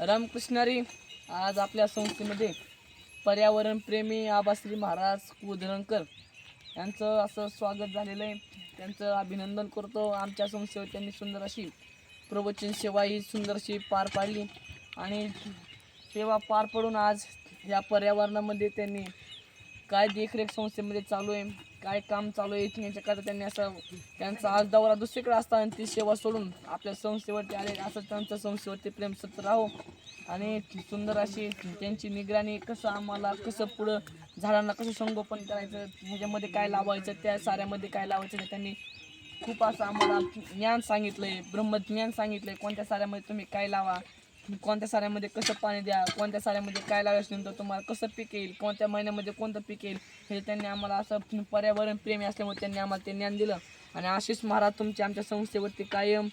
रामकृष्णारी आज आपल्या संस्थेमध्ये पर्यावरणप्रेमी आबाश्री महाराज कुदरणकर यांचं असं स्वागत झालेलं आहे. त्यांचं अभिनंदन करतो. आमच्या संस्थेवर त्यांनी सुंदर अशी प्रवचन सेवा ही सुंदर अशी पार पाडली. आणि सेवा पार पडून आज या पर्यावरणामध्ये त्यांनी काय देखरेख संस्थेमध्ये चालू आहे काय काम चालू आहे याच्याकरता त्यांनी असं त्यांचा आज दौरा दुसरीकडे असताना ती सेवा सोडून आपल्या संस्थेवरती आले. असं त्यांचं संस्थेवरती प्रेम सत्र राहो. आणि सुंदर अशी त्यांची निगराणी कसं आम्हाला कसं पुढं झाडांना कसं संगोपन करायचं ह्याच्यामध्ये काय लावायचं त्या साऱ्यामध्ये काय लावायचं त्यांनी खूप असं आम्हाला ज्ञान सांगितलं आहे ब्रह्मज्ञान आहे कोणत्या साऱ्यामध्ये तुम्ही काय लावा? कोणत्या साऱ्यामध्ये कसं पाणी द्या कोणत्या साऱ्यामध्ये काय लावायचं तुम्हाला कसं पीक येईल कोणत्या महिन्यामध्ये कोणतं पीक येईल हे त्यांनी आम्हाला असं पर्यावरण प्रेमी असल्यामुळे त्यांनी आम्हाला ते ज्ञान दिलं. आणि आशिष महाराज तुमच्या आमच्या संस्थेवरती कायम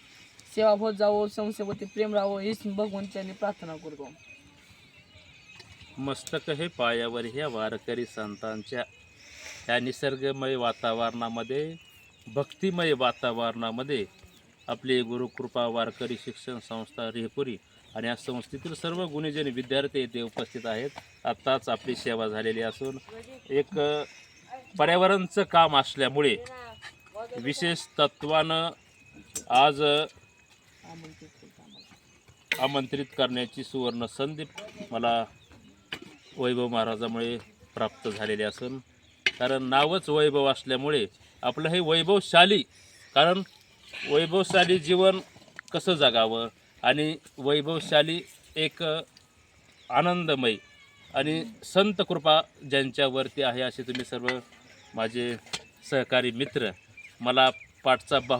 सेवा होत जावो संस्थेवरती प्रेम राहावं हीच भगवंतांनी प्रार्थना करतो. मस्तक हे पायावर ह्या वारकरी संतांच्या. ह्या निसर्गमय वातावरणामध्ये भक्तिमय वातावरणामध्ये आपली गुरुकृपा वारकरी शिक्षण संस्था रेपुरी आणि या संस्थेतील सर्व गुणीजन विद्यार्थी येथे उपस्थित आहेत. आत्ताच आपली सेवा झालेली असून एक पर्यावरणचं काम असल्यामुळे विशेष तत्वानं आज आमंत्रित करण्याची सुवर्ण संधी मला वैभव महाराजामुळे प्राप्त झालेली असून कारण नावच वैभव असल्यामुळे आपलं हे वैभवशाली कारण वैभवशाली जीवन कसं जगावं? आणि वैभवशाली एक आनंदमय आणि संत कृपा ज्यांच्यावरती आहे असे तुम्ही सर्व माझे सहकारी मित्र मला पाठचा बाहू